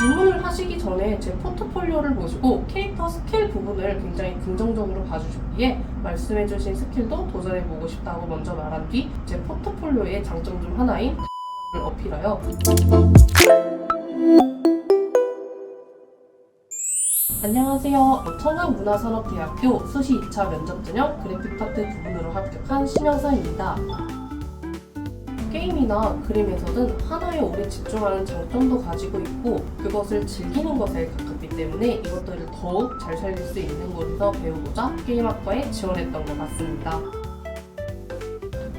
질문을 하시기 전에 제 포트폴리오를 보시고 캐릭터 스킬 부분을 굉장히 긍정적으로 봐주셨기에 말씀해주신 스킬도 도전해보고 싶다고 먼저 말한 뒤 제 포트폴리오의 장점 중 하나인 을 어필하여 안녕하세요. 청양문화산업대학교 수시 2차 면접 전형 그래픽 파트 부분으로 합격한 심영사입니다. 게임이나 그림에서는 하나에 오래 집중하는 장점도 가지고 있고 그것을 즐기는 것에 가깝기 때문에 이것들을 더욱 잘 살릴 수 있는 곳에서 배우고자 게임학과에 지원했던 것 같습니다.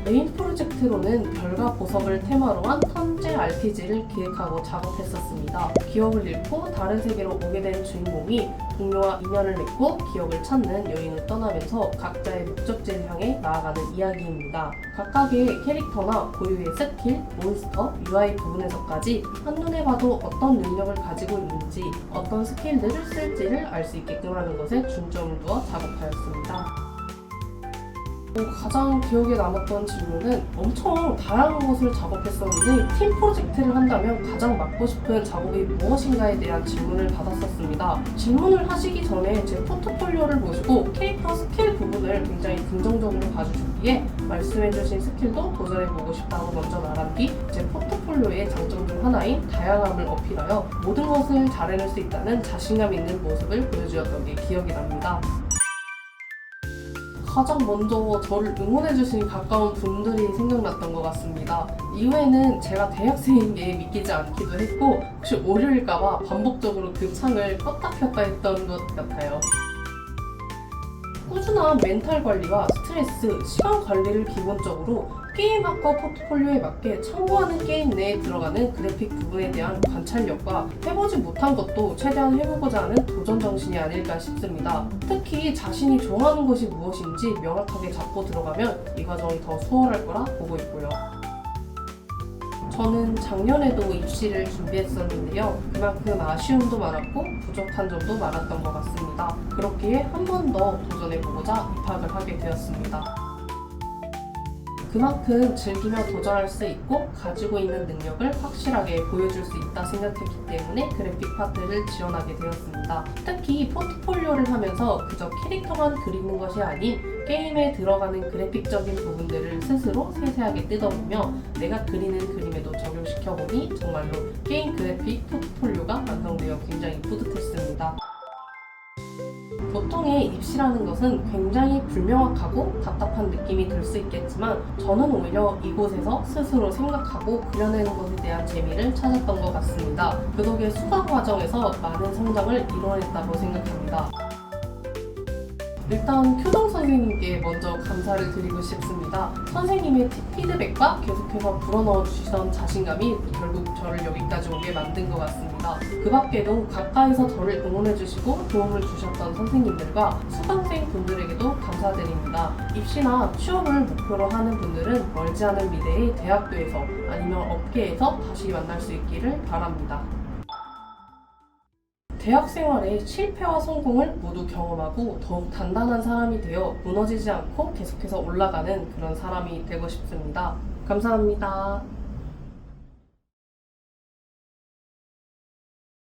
메인 프로젝트로는 별과 보석을 테마로 한 턴제 RPG를 기획하고 작업했었습니다. 기억을 잃고 다른 세계로 오게 된 주인공이 동료와 인연을 맺고 기억을 찾는 여행을 떠나면서 각자의 목적지를 향해 나아가는 이야기입니다. 각각의 캐릭터나 고유의 스킬, 몬스터, UI 부분에서까지 한눈에 봐도 어떤 능력을 가지고 있는지 어떤 스킬들을 쓸지를 알 수 있게끔 하는 것에 중점을 두어 작업하였습니다. 어, 가장 기억에 남았던 질문은 엄청 다양한 것을 작업했었는데 팀 프로젝트를 한다면 가장 맡고 싶은 작업이 무엇인가에 대한 질문을 받았었습니다. 질문을 하시기 전에 제 포트폴리오를 보시고 캐릭터 스킬 부분을 굉장히 긍정적으로 봐주셨기에 말씀해주신 스킬도 도전해보고 싶다고 먼저 말한 뒤 제 포트폴리오의 장점 중 하나인 다양함을 어필하여 모든 것을 잘해낼 수 있다는 자신감 있는 모습을 보여주었던 게 기억이 납니다. 가장 먼저 저를 응원해주신 가까운 분들이 생각났던 것 같습니다. 이후에는 제가 대학생인 게 믿기지 않기도 했고 혹시 오류일까봐 반복적으로 그 창을 껐다 켰다 했던 것 같아요. 꾸준한 멘탈 관리와 스트레스, 시간 관리를 기본적으로 게임학과 포트폴리오에 맞게 참고하는 게임 내에 들어가는 그래픽 부분에 대한 관찰력과 해보지 못한 것도 최대한 해보고자 하는 도전 정신이 아닐까 싶습니다. 특히 자신이 좋아하는 것이 무엇인지 명확하게 잡고 들어가면 이 과정이 더 수월할 거라 보고 있고요. 저는 작년에도 입시를 준비했었는데요. 그만큼 아쉬움도 많았고 부족한 점도 많았던 것 같습니다. 그렇기에 한 번 더 도전해보고자 입학을 하게 되었습니다. 그만큼 즐기며 도전할 수 있고 가지고 있는 능력을 확실하게 보여줄 수 있다 생각했기 때문에 그래픽 파트를 지원하게 되었습니다. 특히 포트폴리오를 하면서 그저 캐릭터만 그리는 것이 아닌 게임에 들어가는 그래픽적인 부분들을 스스로 세세하게 뜯어보며 내가 그리는 그림에도 적용시켜보니 정말로 게임 그래픽 포트폴리오가 완성되어 굉장히 뿌듯했습니다. 보통의 입시라는 것은 굉장히 불명확하고 답답한 느낌이 들 수 있겠지만 저는 오히려 이곳에서 스스로 생각하고 그려내는 것에 대한 재미를 찾았던 것 같습니다. 그 덕에 수강 과정에서 많은 성장을 이뤄냈다고 생각합니다. 일단 큐동 선생님께 먼저 감사를 드리고 싶습니다. 선생님의 피드백과 계속해서 불어넣어 주시던 자신감이 결국 저를 여기까지 오게 만든 것 같습니다. 그 밖에도 가까이서 저를 응원해 주시고 도움을 주셨던 선생님들과 수강생 분들에게도 감사드립니다. 입시나 취업을 목표로 하는 분들은 멀지 않은 미래의 대학교에서 아니면 업계에서 다시 만날 수 있기를 바랍니다. 대학 생활의 실패와 성공을 모두 경험하고 더욱 단단한 사람이 되어 무너지지 않고 계속해서 올라가는 그런 사람이 되고 싶습니다. 감사합니다.